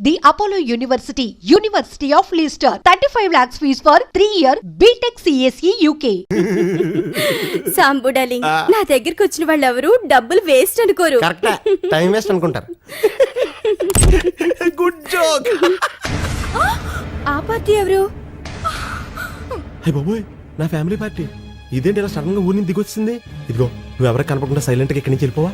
The Apollo University, University of Leicester. 35 lakhs fees for 3 year BTech CSE UK. Sambu darling నా దగ్గరికి వచ్చిన వాళ్ళు ఎవరు డబ్బులు వేస్ట్ అనుకోరు. కరెక్టా టైం వేస్ట్ అనుకుంటారు. గుడ్ జోక్ ఆ పార్టీ ఎవరు? అయ్య బాబోయ్ నా ఫ్యామిలీ పార్టీ. ఇదేంటి ఇలా సడన్గా ఊరి నుంచి దిగొచ్చింది? ఇదిగో నువ్వు ఎవరికి కనపడకుండా సైలెంట్గా ఇక్కడి నుంచి వెళ్ళిపోవా?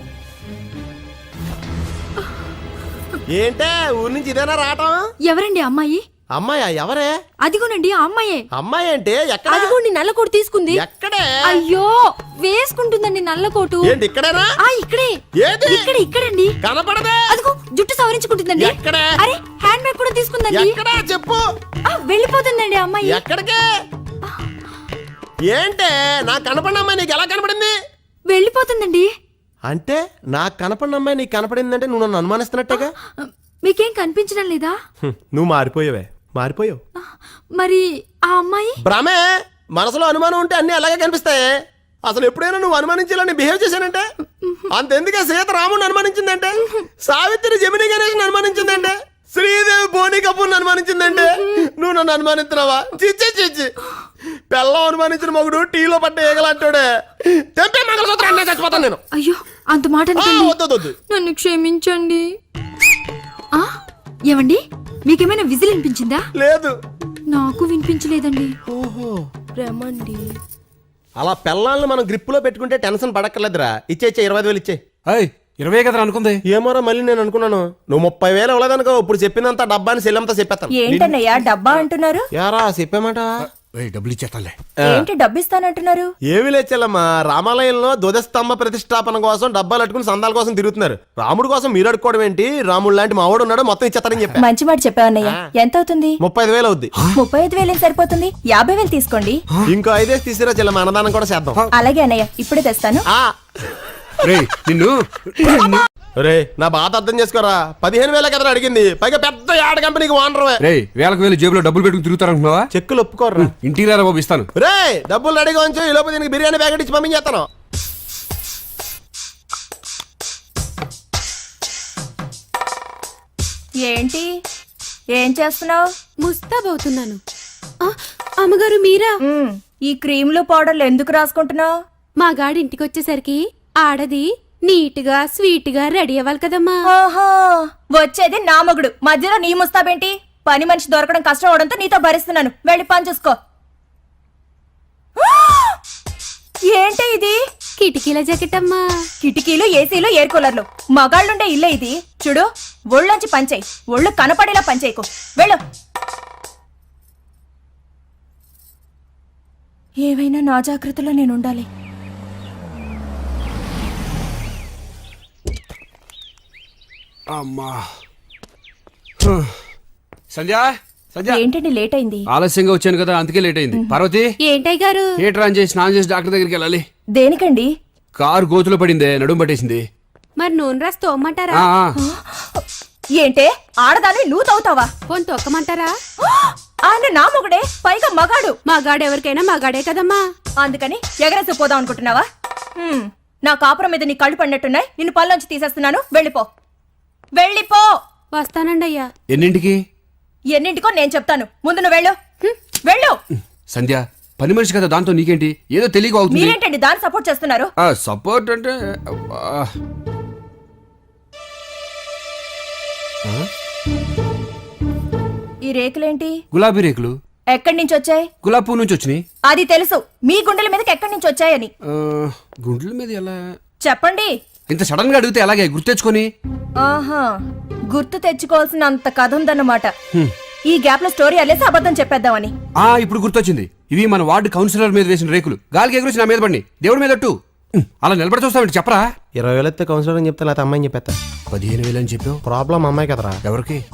ఏంటే ఊరి నుంచి ఇదేనా రావటం? ఎవరండి అమ్మాయి? అమ్మాయా ఎవరే? అదిగోనండి ఆ అమ్మాయే. అమ్మాయి అంటే ఎక్కడ? అదిగోండి నల్ల కోటు తీసుకుంది. ఎక్కడే? అయ్యో వేసుకుంటుందండి నల్ల కోటు ఏంటి ఇక్కడేనా? ఆ ఇక్కడే. ఏది? ఇక్కడ ఇక్కడండి. కనపడదే. అదిగో జుట్టు సవరించుకుంటుందండి. ఎక్కడ? అరే హ్యాండ్ బ్యాగ్ కూడా తీసుకుందండి. ఎక్కడా? చెప్పు. ఆ, వెళ్ళిపోతుందండి ఆ అమ్మాయి. ఎక్కడికే? ఏంటే నాకు కనపడిన అమ్మాయి నీకు ఎలా కనపడింది? వెళ్ళిపోతుందండి. అంటే నాకు కనపడిన అమ్మాయి నీకు కనపడిందంటే నువ్వు నన్ను అనుమానిస్తున్నట్టేగా? మీకేం కనిపించడం లేదా? నువ్వు మారిపోయావే. మారిపోయావు. మరి ఆ అమ్మాయి? భ్రమే! మనసులో అనుమానం ఉంటే అన్ని అలాగే కనిపిస్తాయి. అసలు ఎప్పుడైనా నువ్వు అనుమానించాలని బిహేవ్ చేశానంటే? అంతెందుకే సీత రాముని అనుమానించిందంటే? సావిత్రి జమిని గణేష్ అనుమానించిందంటే? శ్రీదేవి బోని కపూర్ అనుమానించిందంటే నువ్వు నన్ను అనుమానిస్తున్నావా? చిచ్చి చిచ్చి పెళ్ళం అనుమానించిన మగుడు టీలో పట్ట ఏగలంటాడే. తెంపే మంగళసూత్రం అన్నీ చచ్చిపోతాను నేను. అయ్యో అంత మాట అనకండి. నన్ను క్షమించండి. ఆ ఏమండి? మీకేమైనా విజిల్ వినిపించిందా? లేదు. నాకు వినిపించలేదండి. రమండి అలా పెళ్ళాలను మనం గ్రిప్పులో పెట్టుకుంటే టెన్షన్ పడక్కర్లేదురా. ఇచ్చే ఇచ్చే ఇరవై ఐదు వేలు ఇచ్చే. అయ్ ఇరవై కదా అనుకుంది. ఏమోరా మళ్ళీ నేను అనుకున్నాను. నువ్వు ముప్పై వేలు ఇవ్వలేదనుకో ఇప్పుడు చెప్పినంత డబ్బాని సెల్లంతా చెప్పేస్తాను. ఏంటన్నయ్యా డబ్బా అంటున్నారు? యారా చెప్పామాట? ఏయ్, డబ్బులు ఇచ్చేస్తాలే ఏంటి డబ్బు ఇస్తానంటున్నారు ఏమి లేచెల్లమ్మా రామాలయంలో ధ్వజస్తంభ ప్రతిష్టాపన కోసం డబ్బాలు అట్టుకుని సందాల కోసం తిరుగుతున్నారు. రాముడు కోసం మీరు అడుక్కోవడం ఏంటి? రాముడు లాంటి మావాడు ఉన్నాడు మొత్తం ఇచ్చేస్తారని చెప్పా. మంచి మాట చెప్పావన్నయ్య ఎంత అవుతుంది? ముప్పై ఐదు వేలు అవుద్ది. ముప్పై ఐదు వేలు సరిపోతుంది? యాభై వేలు తీసుకోండి. ఇంకో ఐదేసి తీసిరా చెల్లమ్మ అన్నదానం కూడా చేద్దాం. అలాగే అన్నయ్య ఇప్పుడే తెస్తాను. నిన్ను. రే నా బాధ అర్థం చేసుకోరా? పదిహేను వేల కదా అడిగింది. పైగా పెద్ద యాడ్ కంపెనీకి ఓనర్వే రే వేలకు వేలు జేబులో డబ్బులు పెట్టుకుని తిరుగుతారనుకున్నావా చెక్కులు ఒప్పుకోర్రా. ఇంటికి రారా బాబు ఇస్తాను. రే డబ్బులు రెడీగా ఉంచు. ఈ లోపు దీనికి బిర్యానీ ప్యాకెట్ ఇచ్చి పంపించేస్తాను. ఏంటి? ఏం చేస్తున్నావు? ముస్తాబవుతున్నాను ఆ, అమ్మగారు మీరా? ఈ క్రీములు పౌడర్లు ఎందుకు రాసుకుంటున్నావు? మా గాడి ఇంటికి వచ్చేసరికి ఆడది నీట్గా స్వీట్గా రెడీ అవ్వాలి కదమ్మా. ఆహా వచ్చేది నా మగుడు. మధ్యలో నీ ముస్తాబేంటి? పని మనిషి దొరకడం కష్టం అవడంతో నీతో భరిస్తున్నాను. వెళ్ళి పని చూసుకో! ఏంటి ఇది? కిటికీల జాకెట్ అమ్మా కిటికీలు ఏసీలు ఎయిర్ కూలర్లు. మగాళ్ళుండే ఇల్లే ఇది. చూడు ఒళ్ళొంచి పంచేయి ఒళ్ళు కనపడేలా పంచేయకు వెళ్ళు. ఏవైనా నా జాగ్రత్తలో నేను ఉండాలి అమ్మా. సంధ్య సంధ్య. ఏంటండి లేట్ అయింది? ఆలస్యంగా వచ్చాను కదా అందుకే లేట్ అయింది. పార్వతి ఏంటయ్య గారు? ఆన్ చేసి స్నానం చేసి డాక్టర్ దగ్గరికి వెళ్ళాలి. దేనికండి? కారు గోతులో పడిందే నడుము పట్టేసింది. మరి నూనె రాసి తోమ్మంటారా. ఏంటే ఆడదాన్ని నువ్వు తవ్వుతావా పోని తొక్కమంటారా? ఆయన నా మొగుడే పైగా మగాడు. మా గాడు ఎవరికైనా మా గాడే కదమ్మా. అందుకని ఎగరేసి పోదాం అనుకుంటున్నావా? నా కాపురం మీద నీ కళ్ళు పడినట్టున్నాయి. నిన్ను పళ్ళొంచి తీసేస్తున్నాను. వెళ్ళిపో. వెళ్ళిపో. వస్తానండి అయ్యా ఎన్నింటికి? ఎన్నింటికో నేను చెప్తాను. ముందు నువ్వు వెళ్ళు. హ్మ్, వెళ్ళు. సంధ్య పని మనిషి కదా దాంతో నీకేంటి? ఏదో తెలియక అవుతుంది. మీరేంటండి దాన్ని సపోర్ట్ చేస్తున్నారు? ఆ సపోర్ట్ అంటే. ఈ రేకులేంటి? గులాబీ రేకులు. ఎక్కడి నుంచి వచ్చాయి? గులాబీ పువ్వు నుంచి వచ్చినాయి. అది తెలుసు. మీ గుండెల మీదకి ఎక్కడి నుంచి వచ్చాయని. ఆ, గుండెల మీద ఎలా? చెప్పండి. ఇంత సడన్గా అడిగితే ఎలాగే గుర్తెచ్చుకొని ఆహా గుర్తు తెచ్చుకోవాల్సిన అంత కథ ఉందన్నమాట. ఈ గ్యాప్లో స్టోరీ అల్లేసి అబద్ధం చెప్పేద్దామని. ఆ ఇప్పుడు గుర్తొచ్చింది. ఇవి మన వార్డు కౌన్సిలర్ మీద వేసిన రేకులు. గాలికి ఎగురేసి నా మీద పడి దేవుడి మీద అట్టు. అలా నిలబడి చూస్తామంటే చెప్పరా? ఇరవై వేలు ఎత్తే కౌన్సిలర్ అని చెప్తే లేకపోతే అమ్మాయిని చెప్పేస్తా పదిహేను వేలు అని చెప్పావు? ప్రాబ్లం అమ్మాయి కదరా. ఎవరికి?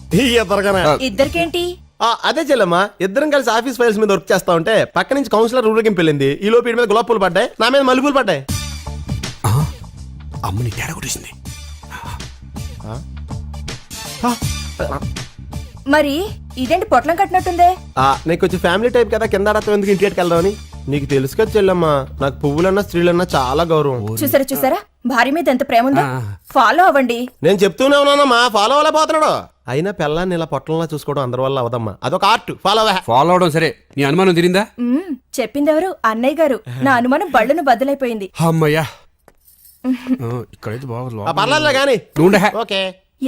ఇద్దరికేంటి? ఆ, అదే చెల్లమ్మా ఇద్దరం కలిసి ఆఫీస్ ఫైల్స్ మీద వర్క్ చేస్తా ఉంటే పక్క నుంచి కౌన్సిలర్ ఊరికి వెళ్ళింది. ఈ లోపు మీద గులాబ్ పూలు పడ్డాయి నా మీద మల్లెపూలు పడ్డాయి. అమ్మని తేడా కొట్టేసింది. మరి ఇదేంటి పొట్లం కట్టినట్టుందే? ఆ, నీకు కొంచెం ఫ్యామిలీ టైప్ కదా కింద ఆడతాం ఎందుకు ఇంటికి వెళ్దామని నీకు తెలుసు కదా చెల్లమ్మా నాకు పువ్వులన్నా స్త్రీలన్నా చాలా గౌరవం. చూసారా చూసారా? భార్య మీద ఎంత ప్రేమ ఉందో. ఫాలో అవ్వండి. నేను చెప్తూనే ఉన్నానమ్మా ఫాలో అవ్వలే పోతున్నాడు అయినా పిల్లాన్ని ఇలా పొట్టంలా చూసుకోవడం అందరి వల్ల అవదమ్మా. అదొక ఆర్ట్ ఫాలో ఫాలో అవడం సరే నీ అనుమానం తిరిందా? చెప్పిందెవరు? అన్నయ్య గారు. నా అనుమానం బళ్ళను బద్దలైపోయింది. అమ్మయ్యా. ఇక్కడైతే బాగా నువ్వుండే ఓకే.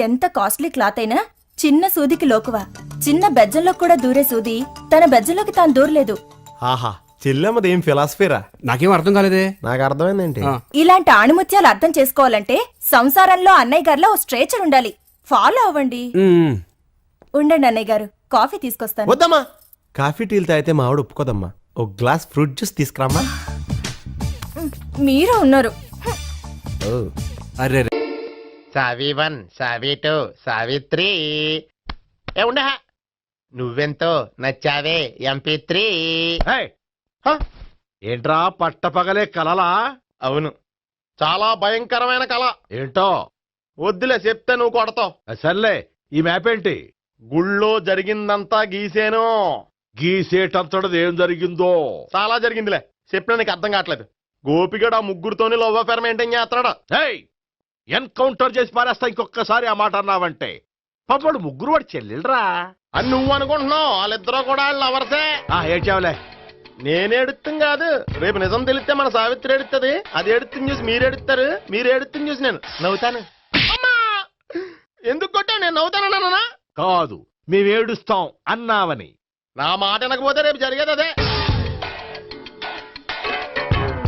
ఎంత కాస్ట్లీ క్లాత్ అయినా చిన్న సూదికి లోకువా. చిన్న బెజ్జంలో కూడా దూరే సూది తన బెజ్జంలోకి తాను దూరలేదు. ఆహా చెల్లెమ్మది ఏం ఫిలాసఫీరా నాకేం అర్థం కాలేదే. నాకు అర్థమైందేంటి. ఇలాంటి ఆణిముత్యాలు అర్థం చేసుకోవాలంటే సంసారంలో అన్నయ్య గారిలో ఓ స్ట్రేచర్ ఉండాలి. ఫాలో అవ్వండి. ఉండండి అన్నయ్య గారు కాఫీ తీసుకొస్తాను. వద్దమ్మా. కాఫీ టీలు తాగితే మా ఆవిడ ఒప్పుకోదమ్మా. ఒక గ్లాస్ ఫ్రూట్ జ్యూస్ తీసుకురామ్మా. మీరు ఉన్నారు. అరే. సావి వన్ సావి టూ సావిత్రి ఏ ఉండ నువ్వెంతో నచ్చావే ఎంపీ త్రీ. ఏంట్రా పట్టపగలే కలలా? అవును. చాలా భయంకరమైన కళ ఏంటో? వద్దులే చెప్తే నువ్వు కొడతావు. సర్లే ఈ మ్యాప్ ఏంటి? గుళ్ళో జరిగిందంతా గీసేను. గీసేటంతటది ఏం జరిగిందో? చాలా జరిగిందిలే. చెప్పినా నీకు అర్థం కావట్లేదు. గోపిగడు ఆ ముగ్గురుతోని లవ్ అఫేర్ మెయింటైన్ చేస్తున్నాడు? ఏయ్! ఎన్కౌంటర్ చేసి పారేస్తా ఇంకొకసారి ఆ మాట అన్నావంటే. పాపడు ముగ్గురు వాడు చెల్లెలరా. అని నువ్వు అనుకుంటున్నావు. వాళ్ళిద్దరూ కూడా లవర్సే. ఆ ఏడ్చావులే. నేను ఎడుతుంది కాదు. రేపు నిజం తెలిస్తే మన సావిత్రి ఎడుతుంది. అది ఎడుతుంది చూసి మీరు ఎడుతారు. మీరు ఎడుతుంది చూసి నేను. నవ్వుతాను. అమ్మా! ఎందుకు కొట్టావు? నేను నవ్వుతానన్నా కాదు మేమేడుస్తాం అన్నావని. నా మాట వినకపోతే రేపు జరిగేది అదే.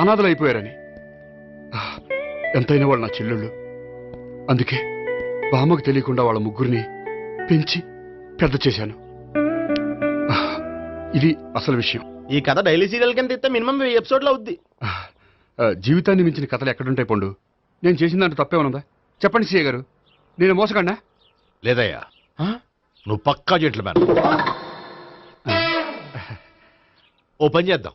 అనాథలు అయిపోయారని ఎంతైనా వాళ్ళు నా చెల్లెళ్ళు. అందుకే బామ్మకు తెలియకుండా వాళ్ళ ముగ్గురిని పెంచి పెద్ద చేశాను. ఇది అసలు విషయం. ఈ కథ డైలీ సీరియల్ కింద ఇస్తే మినిమం వెయ్యి ఎపిసోడ్లు అవుద్ది. జీవితాన్ని మించిన కథలు ఎక్కడుంటాయి పండు? నేను చేసిన దాంట్లో తప్పేమనుందా చెప్పండి సీఏ గారు. నేను మోసకండా లేదయ్యా. నువ్వు పక్కా జెంట్లు మ్యాన్ ఓ పని చేద్దాం.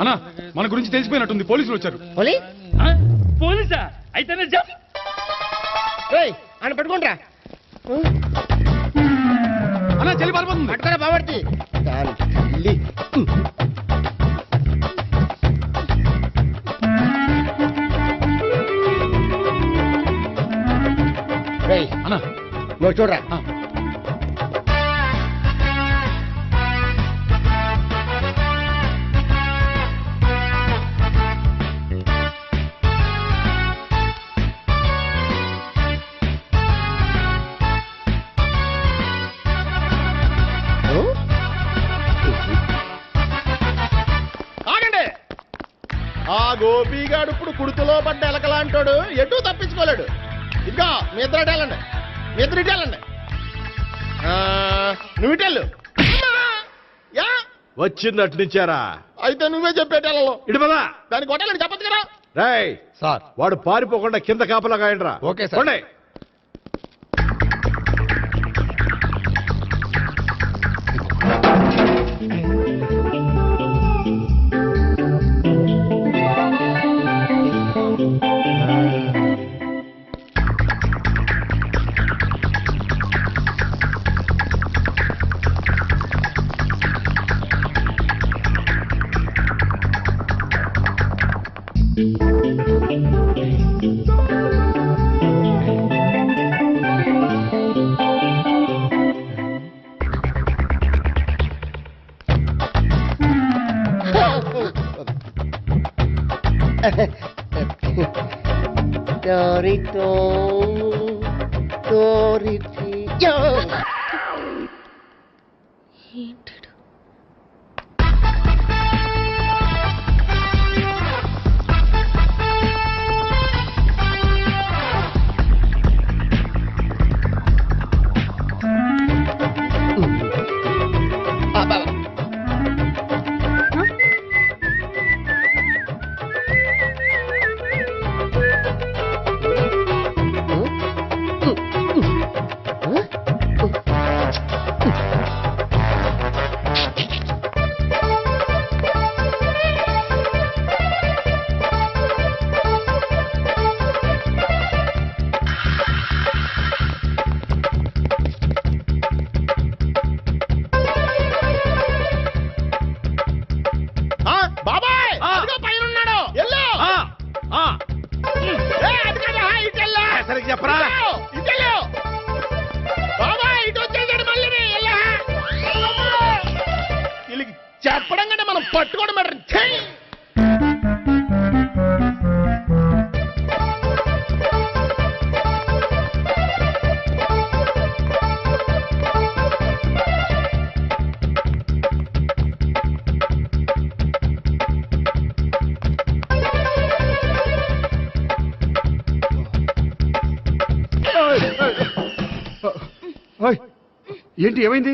అన్నా మన గురించి తెలిసిపోయినట్టుంది పోలీసులు వచ్చారు? పోలీసా? అయితేనే చెప్ ఏయ్ ఆయన పట్టుకుంటారా అన్నా చెల్లి పారిపోతుంది. పట్టుకోరా బాబర్తి దాని తల్లి రేయ్ అన్నా. నువ్వు చూడరా. గోపిగాడు ఇప్పుడు కుడుతులో పడ్డ ఎలకలాంటాడు ఎటు తప్పించుకోలేడు. ఇంకా మీ ఇద్దరు వెళ్ళండి. మీ ఇద్దరు వెళ్ళండి. నువ్వు ఇటు వెళ్ళు. యా. వచ్చింది అటు నుంచారా? అయితే నువ్వే చెప్పేట ఇటు పదా. దానికి కొట్టాలని చెప్పచ్చు కదా. రాయ్ సార్. వాడు పారిపోకుండా కింద కాపలా కాయండిరా. Okay sir. పట్టుకోవడం మేడం. ఏంటి ఏమైంది?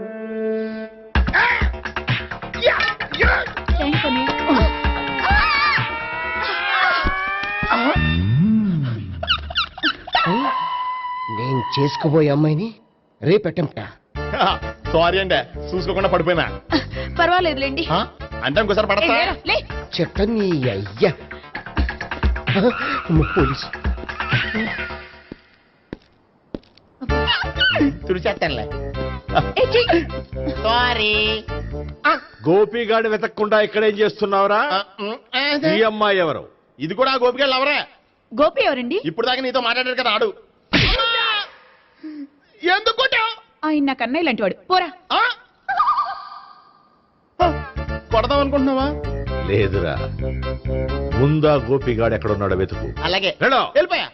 చేసుకోబోయే అమ్మాయిని రేపెట్టంట సారీ అండి చూసుకోకుండా పడిపోయినా. పర్వాలేదులేండి. ఆ? అంటే ఇంకోసారి పడతా? లే. చెట్ట నీ అయ్యా. అమ్మ, పోలీసు. తుడిచేస్తానులే ఏ, చెయ్యి. సారీ గోపిగాడు వెతకకుండా ఇక్కడేం చేస్తున్నావురా? ఈ అమ్మాయి ఎవరు? ఇది కూడా గోపికెళ్ళి ఎవరే గోపి ఎవరండి? ఇప్పుడు దాకా నీతో మాట్లాడారు కదా ఆడు. ఎందుకు కొట్టావ్? ఆయన నాకు అన్నయ్య లాంటి వాడు పోరా. ఆ? కొడదాం అనుకుంటున్నావా? లేదురా. ముందా గోపిగాడు ఎక్కడున్నాడో వెతుకు. అలాగే. వెళ్ళు. వెళ్ళిపోయా.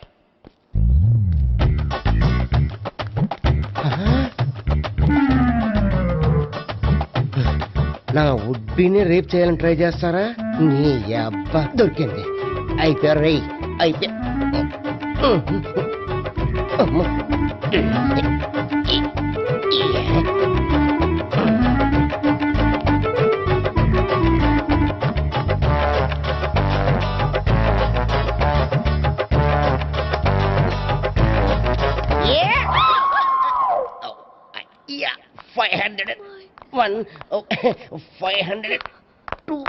నా ఉడ్బిని రేప్ చేయాలని ట్రై చేస్తారా? నీ అబ్బా దొరికింది. అయిపోయారు రేయ్. అయిపోయా. One, oh, 500. Two,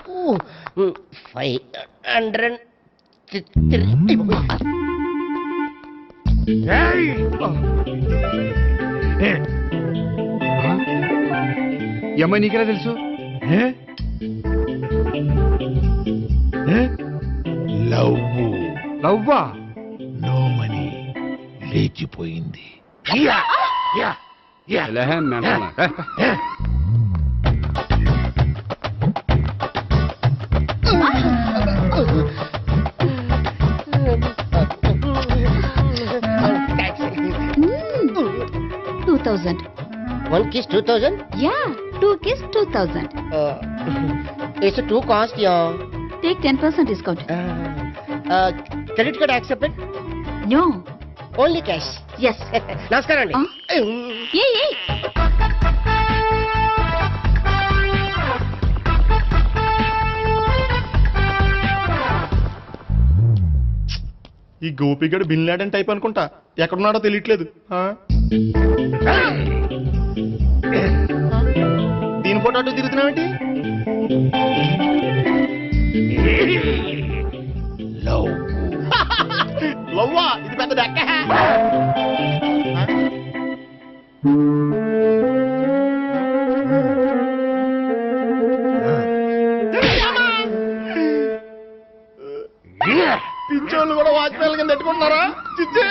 mm, 500. Three. ఈ అమ్మాయి నీకెలా తెలుసు? లవ్వా. లేచిపోయింది. Two thousand One kiss, 2000? Yeah two kiss two thousand Uh, it's too cost, yeah. Take ten percent discount Uh, uh, credit card accepted? No Only cash. Yes నమస్కారం అండి Ah. ఏ ఏ ఈ గోపిగడు బిన్ లాడెన్ టైప్ అనుకుంటా. ఎక్కడున్నాడో తెలియట్లేదు. ఆ? దీని పూట అటు తిరుగుతున్నావేంటి లవ్వా. ఇది పెద్ద డెక్క కింద పెట్టుకుంటున్నారా? చిచ్చే!